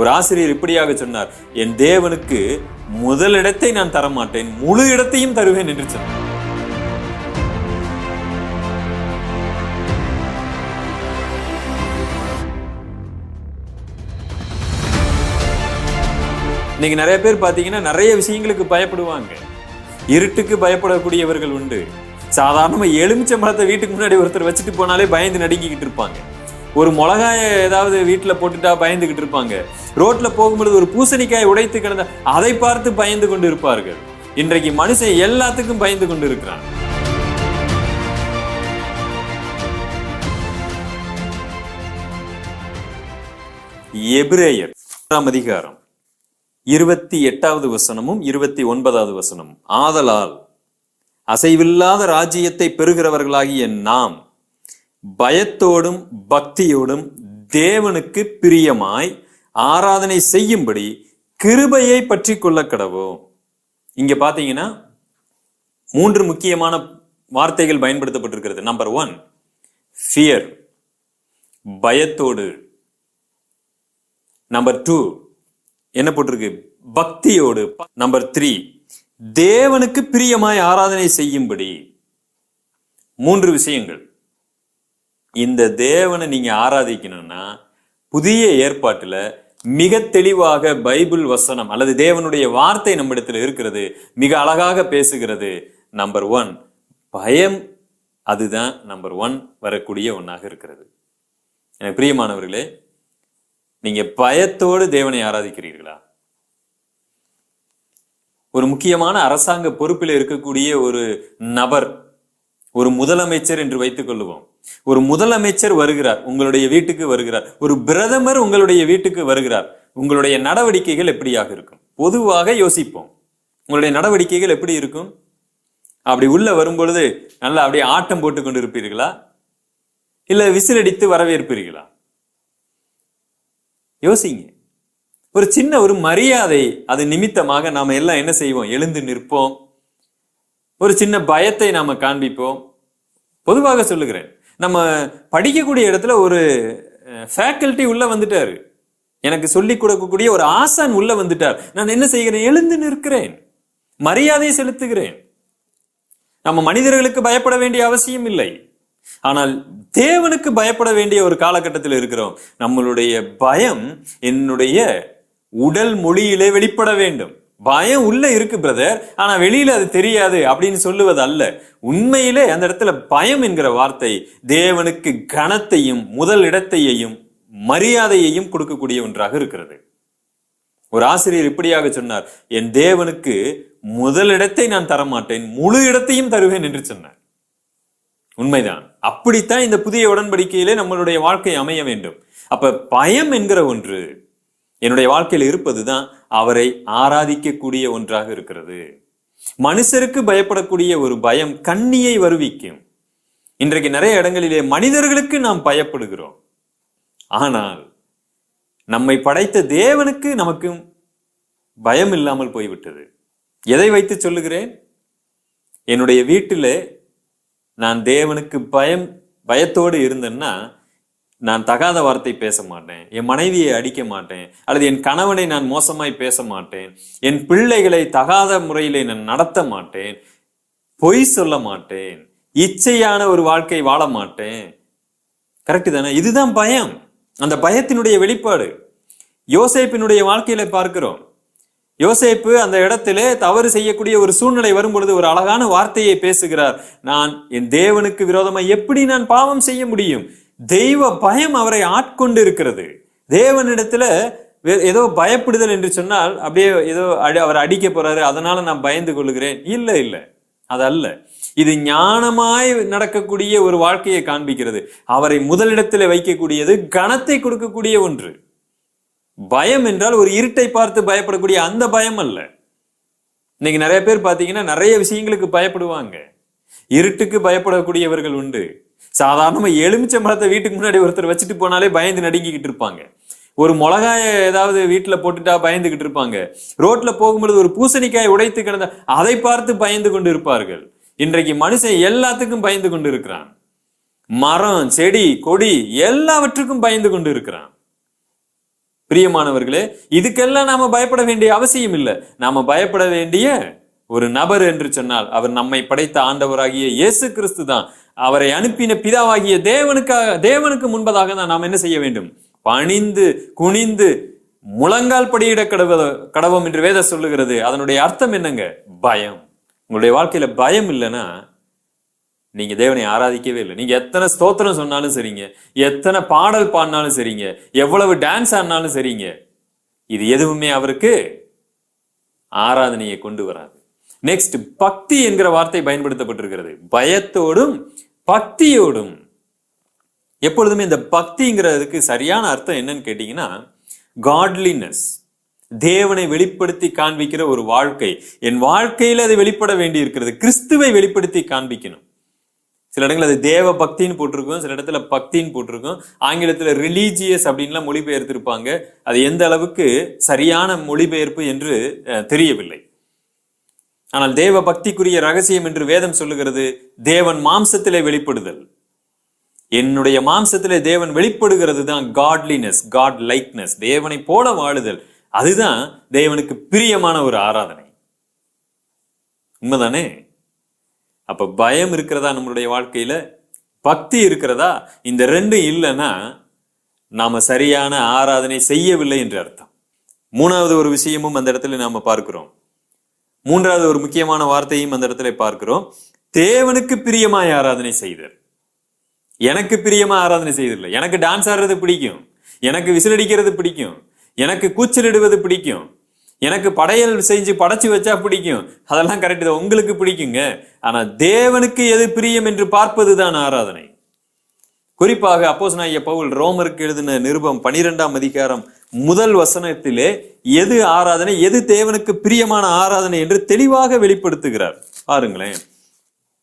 ஒரு ஆசிரியர் இப்படியாக சொன்னார் என் தேவனுக்கு முதலிடத்தை நான் தரமாட்டேன் முழு இடத்தையும் தருவேன் என்று சொன்னார். இன்னைக்கு நிறைய பேர் பாத்தீங்கன்னா நிறைய விஷயங்களுக்கு பயப்படுவாங்க. இருட்டுக்கு பயப்படக்கூடியவர்கள் உண்டு. சாதாரணமா எலுமிச்சை மரத்தை வீட்டுக்கு முன்னாடி ஒருத்தர் வச்சுட்டு போனாலே பயந்து நடுங்கிக்கிட்டு இருப்பாங்க. ஒரு மிளகாய ஏதாவது வீட்டுல போட்டுட்டா பயந்துகிட்டு இருப்பாங்க. ரோட்ல போகும்பொழுது ஒரு பூசணிக்காய் உடைத்து கிடந்த அதை பார்த்து பயந்து கொண்டு இருப்பார்கள். இன்றைக்கு மனுஷன் எல்லாத்துக்கும் பயந்து கொண்டு இருக்கிறான். எபிரேயர் அதிகாரம். இருபத்தி எட்டாவது வசனமும் இருபத்தி ஒன்பதாவது வசனமும். ஆதலால் அசைவில்லாத ராஜ்யத்தை பெறுகிறவர்களாகிய நாம் பயத்தோடும் பக்தியோடும் தேவனுக்கு பிரியமாய் ஆராதனை செய்யும்படி கிருபையை பற்றி கொள்ள கடவோம் இங்க பாத்தீங்கன்னா மூன்று முக்கியமான வார்த்தைகள் பயன்படுத்தப்பட்டிருக்கிறது. நம்பர் ஒன் ஃபியர் பயத்தோடு. நம்பர் டூ என்ன போட்டிருக்கு? பக்தியோடு. நம்பர் த்ரீ தேவனுக்கு பிரியமாய் ஆராதனை செய்யும்படி. மூன்று விஷயங்கள். இந்த தேவனை நீங்க ஆராதிக்கணும்னா புதிய ஏற்பாட்டில் மிக தெளிவாக பைபிள் வசனம் அல்லது தேவனுடைய வார்த்தை நம்மிடத்தில் இருக்கிறது மிக அழகாக பேசுகிறது. நம்பர் ஒன் பயம் அதுதான் நம்பர் ஒன் வரக்கூடிய ஒன்றாக இருக்கிறது. எனக்கு பிரியமானவர்களே நீங்க பயத்தோடு தேவனை ஆராதிக்கிறீர்களா? ஒரு முக்கியமான அரசாங்க பொறுப்பில் இருக்கக்கூடிய ஒரு நபர் ஒரு முதலமைச்சர் என்று வைத்துக் கொள்ளுவோம் ஒரு முதலமைச்சர் வருகிறார் உங்களுடைய வீட்டுக்கு வருகிறார் ஒரு பிரதமர் உங்களுடைய வீட்டுக்கு வருகிறார் உங்களுடைய நடவடிக்கைகள் எப்படியாக இருக்கும்? பொதுவாக யோசிப்போம். உங்களுடைய நடவடிக்கைகள் எப்படி இருக்கும்? அப்படி உள்ள வரும்பொழுது நல்லா அப்படியே ஆட்டம் போட்டு கொண்டு இருப்பீர்களா இல்ல விசிலடித்து வரவேற்பீர்களா? யோசிங்க. ஒரு சின்ன ஒரு மரியாதை அது நிமித்தமாக நாம எல்லாம் என்ன செய்வோம்? எழுந்து நிற்போம். ஒரு சின்ன பயத்தை நாம காண்பிப்போம். பொதுவாக சொல்லுகிறேன். நம்ம படிக்கக்கூடிய இடத்துல ஒரு ஃபேக்கல்ட்டி உள்ள வந்துட்டாரு. எனக்கு சொல்லிக் கொடுக்கக்கூடிய ஒரு ஆசான் உள்ள வந்துட்டார். நான் என்ன செய்கிறேன்? எழுந்து நிற்கிறேன். மரியாதை செலுத்துகிறேன். நம்ம மனிதர்களுக்கு பயப்பட வேண்டிய அவசியம் இல்லை. ஆனால் தேவனுக்கு பயப்பட வேண்டிய ஒரு காலகட்டத்தில் இருக்கிறோம். நம்மளுடைய பயம் என்னுடைய உடல் மொழியிலே வெளிப்பட வேண்டும். பயம் உள்ள இருக்கு பிரதர் ஆனா வெளியில அது தெரியாது அப்படின்னு சொல்லுவது அல்ல. உண்மையிலே அந்த இடத்துல பயம் என்கிற வார்த்தை தேவனுக்கு கனத்தையும் முதல் இடத்தையையும் மரியாதையையும் கொடுக்கக்கூடிய ஒன்றாக இருக்கிறது. ஒரு ஆசிரியர் இப்படியாக சொன்னார் என் தேவனுக்கு முதல் இடத்தை நான் தரமாட்டேன் முழு இடத்தையும் தருவேன் என்று சொன்னார். உண்மைதான். அப்படித்தான் இந்த புதிய உடன்படிக்கையிலே நம்மளுடைய வாழ்க்கை அமைய வேண்டும். அப்ப பயம் என்கிற ஒன்று என்னுடைய வாழ்க்கையில் இருப்பதுதான் அவரை ஆராதிக்கக்கூடிய ஒன்றாக இருக்கிறது. மனுஷருக்கு பயப்படக்கூடிய ஒரு பயம் கண்ணியை வருவிக்கும். இன்றைக்கு நிறைய இடங்களிலே மனிதர்களுக்கு நாம் பயப்படுகிறோம். ஆனால் நம்மை படைத்த தேவனுக்கு நமக்கும் பயம் இல்லாமல் போய்விட்டது. எதை வைத்து சொல்லுகிறேன்? என்னுடைய வீட்டில் நான் தேவனுக்கு பயம் பயத்தோடு இருந்தேன்னா நான் தகாத வார்த்தை பேச மாட்டேன் என் மனைவியை அடிக்க மாட்டேன் அல்லது என் கணவனை நான் மோசமாய் பேச மாட்டேன் என் பிள்ளைகளை தகாத முறையிலே நான் நடத்த மாட்டேன் பொய் சொல்ல மாட்டேன் இச்சையான ஒரு வாழ்க்கை வாழ மாட்டேன். கரெக்டு தானே? இதுதான் பயம். அந்த பயத்தினுடைய வெளிப்பாடு. யோசேப்பினுடைய வாழ்க்கையில பார்க்கிறோம். யோசேப்பு அந்த இடத்திலே தவறு செய்யக்கூடிய ஒரு சூழ்நிலை வரும் பொழுது ஒரு அழகான வார்த்தையை பேசுகிறார். நான் என் தேவனுக்கு விரோதமாக எப்படி நான் பாவம் செய்ய முடியும்? தெய்வ பயம் அவரை ஆட்கொண்டு இருக்கிறது தேவனிடத்துல ஏதோ பயப்படுதல் என்று சொன்னால் அப்படியே ஏதோ அடி- அவர் அடிக்க போறாரு அதனால நான் பயந்து கொள்கிறேன். இல்லை இல்லை. அது அல்ல இது ஞானமாய் நடக்கக்கூடிய ஒரு வாழ்க்கையை காண்பிக்கிறது. அவரை முதலிடத்தில் வைக்கக்கூடியது கணத்தை கொடுக்கக்கூடிய ஒன்று. பயம் என்றால் ஒரு இருட்டை பார்த்து பயப்படக்கூடிய அந்த பயம் அல்ல. இன்னைக்கு நிறைய பேர் பார்த்தீங்கன்னா நிறைய விஷயங்களுக்கு பயப்படுவாங்க. இருட்டுக்கு பயப்படக்கூடியவர்கள் உண்டு. சாதாரணமா எலுமிச்சை மரத்தை வீட்டுக்கு முன்னாடி ஒருத்தர் வச்சுட்டு போனாலே பயந்து நடுங்கிக்கிட்டு இருப்பாங்க. ஒரு மிளகாய ஏதாவது வீட்டுல போட்டுட்டா பயந்துகிட்டு இருப்பாங்க. ரோட்ல போகும்பொழுது ஒரு பூசணிக்காய் உடைத்து கிடந்த அதை பார்த்து பயந்து கொண்டு இருப்பார்கள். இன்றைக்கு மனுஷன் எல்லாத்துக்கும் பயந்து கொண்டு இருக்கிறான். மரம் செடி கொடி எல்லாவற்றுக்கும் பயந்து கொண்டு இருக்கிறான். பிரியமானவர்களே இதுக்கெல்லாம் நாம பயப்பட வேண்டிய அவசியம் இல்லை. நாம பயப்பட வேண்டிய ஒரு நபர் என்று சொன்னால் அவர் நம்மை படைத்த ஆண்டவராகிய இயேசு கிறிஸ்து தான் அவரை அனுப்பின பிதாவாகிய தேவனுக்காக தேவனுக்கு முன்பதாக தான் நாம் என்ன செய்ய வேண்டும்? பணிந்து குனிந்து முழங்கால் படியிட கடவ கடவம் என்று வேத சொல்லுகிறது. அதனுடைய அர்த்தம் என்னங்க? பயம். உங்களுடைய வாழ்க்கையில பயம் இல்லைன்னா நீங்க தேவனை ஆராதிக்கவே இல்லை. நீங்க எத்தனை ஸ்தோத்திரம் சொன்னாலும் சரிங்க. எத்தனை பாடல் பாடினாலும் சரிங்க. எவ்வளவு டான்ஸ் ஆடினாலும் சரிங்க. இது எதுவுமே அவருக்கு ஆராதனையை கொண்டு வராது. நெக்ஸ்ட் பக்தி என்கிற வார்த்தை பயன்படுத்தப்பட்டிருக்கிறது. பயத்தோடும் பக்தியோடும் எப்பொழுதுமே இந்த பக்திங்கிறதுக்கு சரியான அர்த்தம் என்னன்னு கேட்டீங்கன்னா காட்லினஸ் தேவனை வெளிப்படுத்தி காண்பிக்கிற ஒரு வாழ்க்கை. என் வாழ்க்கையில் அது வெளிப்பட வேண்டி இருக்கிறது கிறிஸ்துவை வெளிப்படுத்தி காண்பிக்கணும். சில இடங்கள் அது தேவ பக்தின்னு போட்டிருக்கும் சில இடத்துல பக்தின்னு போட்டிருக்கும். ஆங்கிலத்தில் ரிலீஜியஸ் அப்படின்லாம் மொழிபெயர்த்திருப்பாங்க. அது எந்த அளவுக்கு சரியான மொழிபெயர்ப்பு என்று தெரியவில்லை. ஆனால் தேவ பக்திக்குரிய ரகசியம் என்று வேதம் சொல்லுகிறது தேவன் மாம்சத்திலே வெளிப்படுதல். என்னுடைய மாம்சத்திலே தேவன் வெளிப்படுகிறது தான் காட்லினஸ் காட் லைக்னஸ் தேவனை போல வாழுதல். அதுதான் தேவனுக்கு பிரியமான ஒரு ஆராதனை. உண்மைதானே? அப்ப பயம் இருக்கிறதா நம்மளுடைய வாழ்க்கையில? பக்தி இருக்கிறதா? இந்த ரெண்டும் இல்லைன்னா நாம சரியான ஆராதனை செய்யவில்லை என்று அர்த்தம். மூணாவது ஒரு விஷயமும் அந்த இடத்துல நாம பார்க்கிறோம். மூன்றாவது ஒரு முக்கியமான வார்த்தையும் அந்த இடத்துல பார்க்கிறோம். தேவனுக்கு பிரியமாய் ஆராதனை செய்தல். எனக்கு பிரியமா ஆராதனை செய்ததில்லை. எனக்கு டான்ஸ் ஆடுறது பிடிக்கும். எனக்கு விசிலடிக்கிறது பிடிக்கும். எனக்கு கூச்சலிடுவது பிடிக்கும். எனக்கு படையல் செஞ்சு படைச்சு வச்சா பிடிக்கும். அதெல்லாம் கரெக்ட் தான். உங்களுக்கு பிடிக்குங்க. ஆனா தேவனுக்கு எது பிரியம் என்று பார்ப்பதுதான் ஆராதனை. குறிப்பாக அப்போஸ் பவுல் ரோமருக்கு எழுதின நிருபம் பனிரெண்டாம் அதிகாரம் முதல் வசனத்திலே எது ஆராதனை எது தேவனுக்கு பிரியமான ஆராதனை என்று தெளிவாக வெளிப்படுத்துகிறார். பாருங்களேன்.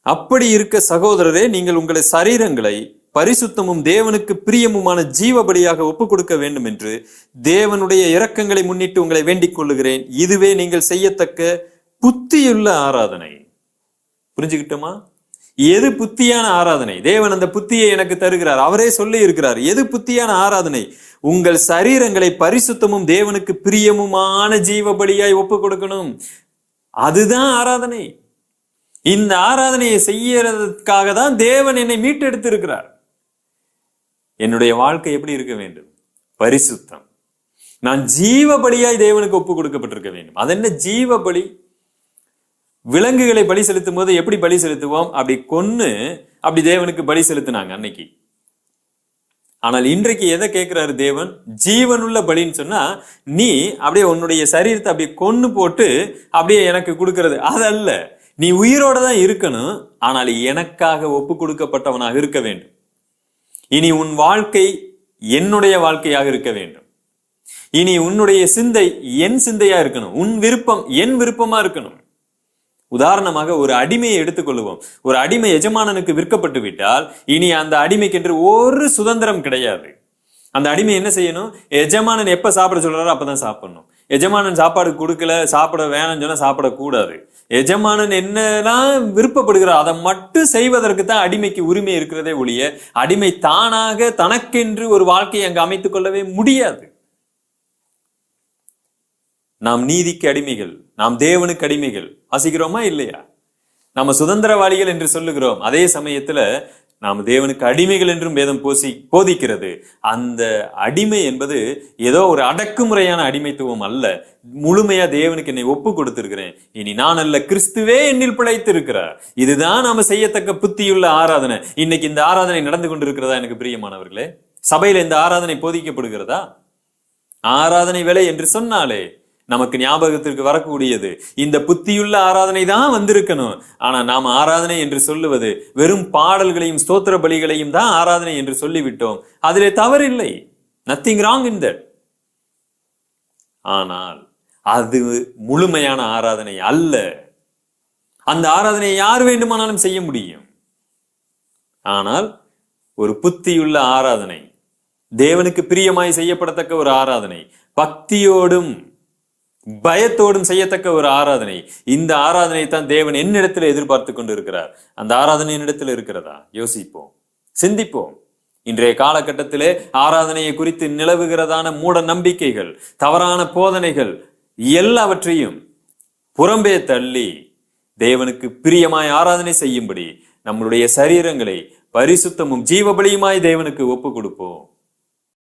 அப்படி இருக்க சகோதரரே நீங்கள் உங்களை சரீரங்களை பரிசுத்தமும் தேவனுக்கு பிரியமுமான ஜீவபடியாக ஒப்புக் கொடுக்க வேண்டும் என்று தேவனுடைய இரக்கங்களை முன்னிட்டு உங்களை வேண்டிக் கொள்ளுகிறேன். இதுவே நீங்கள் செய்யத்தக்க புத்தியுள்ள ஆராதனை. புரிஞ்சுக்கிட்டோமா? எது புத்தியான ஆராதனை? தேவன் அந்த புத்தியை எனக்கு தருகிறார். அவரே சொல்லி இருக்கிறார். எது புத்தியான ஆராதனை? உங்கள் சரீரங்களை பரிசுத்தமும் தேவனுக்கு பிரியமுமான ஜீவபலியாய் ஒப்பு கொடுக்கணும். அதுதான் ஆராதனை. இந்த ஆராதனையை செய்யறதுக்காக தான் தேவன் என்னை மீட்டெடுத்து இருக்கிறார் என்னுடைய வாழ்க்கை எப்படி இருக்க வேண்டும்? பரிசுத்தம். நான் ஜீவபலியாய் தேவனுக்கு ஒப்பு கொடுக்கப்பட்டிருக்க வேண்டும். அது என்ன? ஜீவபலி. விலங்குகளை பலி செலுத்தும் போது எப்படி பலி செலுத்துவோம்? அப்படி கொன்னு அப்படி தேவனுக்கு பலி செலுத்தினாங்க அன்னைக்கு. ஆனால் இன்றைக்கு எதை கேட்கிறாரு தேவன்? ஜீவனுள்ள பலின்னு சொன்னா நீ அப்படியே உன்னுடைய சரீரத்தை அப்படியே கொன்னு போட்டு அப்படியே எனக்கு கொடுக்கறது. அதல்ல. நீ உயிரோட தான் இருக்கணும் ஆனால் எனக்காக ஒப்பு கொடுக்கப்பட்டவனாக இருக்க வேண்டும். இனி உன் வாழ்க்கை என்னுடைய வாழ்க்கையாக இருக்க வேண்டும். இனி உன்னுடைய சிந்தை என் சிந்தையா இருக்கணும். உன் விருப்பம் என் விருப்பமா இருக்கணும். உதாரணமாக ஒரு அடிமையை எடுத்துக்கொள்வோம். ஒரு அடிமை எஜமானனுக்கு விற்கப்பட்டு விட்டால் இனி அந்த அடிமைக்கென்று ஒரு சுதந்திரம் கிடையாது. அந்த அடிமை என்ன செய்யணும்? எஜமானன் எப்ப சாப்பிட சொல்றாரோ அப்பதான் சாப்பிடணும். எஜமானன் சாப்பாடு கொடுக்கல சாப்பிட வேணும்னு சொன்னா சாப்பிடக்கூடாது. எஜமானன் என்னெல்லாம் விருப்பப்படுகிறார் அதை மட்டும் செய்வதற்கு தான் அடிமைக்கு உரிமை இருக்கிறதே ஒழிய அடிமை தானாக தனக்கென்று ஒரு வாழ்க்கையை அங்கு அமைத்துக் கொள்ளவே முடியாது. நாம் நீதிக்கு அடிமைகள் நாம் தேவனுக்கு அடிமைகள். வாசிக்கிறோமா இல்லையா? நாம சுதந்திரவாளிகள் என்று சொல்லுகிறோம். அதே சமயத்துல நாம் தேவனுக்கு அடிமைகள் என்றும் வேதம் போசி போதிக்கிறது. அந்த அடிமை என்பது ஏதோ ஒரு அடக்குமுறையான அடிமைத்துவம் அல்ல. முழுமையா தேவனுக்கு என்னை ஒப்பு கொடுத்திருக்கிறேன். இனி நான் அல்ல கிறிஸ்துவே என்னில் பிழைத்திருக்கிறார். இதுதான் நாம செய்யத்தக்க புத்தியுள்ள ஆராதனை. இன்னைக்கு இந்த ஆராதனை நடந்து கொண்டிருக்கிறதா எனக்கு பிரியமானவர்களே? சபையில இந்த ஆராதனை போதிக்கப்படுகிறதா? ஆராதனை வேலை என்று சொன்னாலே நமக்கு ஞாபகத்திற்கு வரக்கூடியது. இந்த புத்தியுள்ள ஆராதனை தான் வந்திருக்கணும். ஆனா நாம் ஆராதனை என்று சொல்லுவது வெறும் பாடல்களையும் ஸ்தோத்திர பலிகளையும் தான் ஆராதனை என்று சொல்லிவிட்டோம். அதிலே தவறில்லை. நத்திங் ராங் இன் தட் ஆனால் அது முழுமையான ஆராதனை அல்ல. அந்த ஆராதனையை யார் வேண்டுமானாலும் செய்ய முடியும். ஆனால் ஒரு புத்தியுள்ள ஆராதனை தேவனுக்கு பிரியமாய் செய்யப்படத்தக்க ஒரு ஆராதனை பக்தியோடும் பயத்தோடும் செய்யத்தக்க ஒரு ஆராதனை. இந்த ஆராதனை தான் தேவன் என்னிடத்தில் எதிர்பார்த்து கொண்டு இருக்கிறார் அந்த ஆராதனை என்னிடத்தில் இருக்கிறதா? யோசிப்போம். சிந்திப்போம். இன்றைய காலகட்டத்திலே ஆராதனையை குறித்து நிலவுகிறதான மூட நம்பிக்கைகள் தவறான போதனைகள் எல்லாவற்றையும் புறம்பே தள்ளி தேவனுக்கு பிரியமாய் ஆராதனை செய்யும்படி நம்மளுடைய சரீரங்களை பரிசுத்தமும் ஜீவபலியுமாய் தேவனுக்கு ஒப்பு கொடுப்போம்.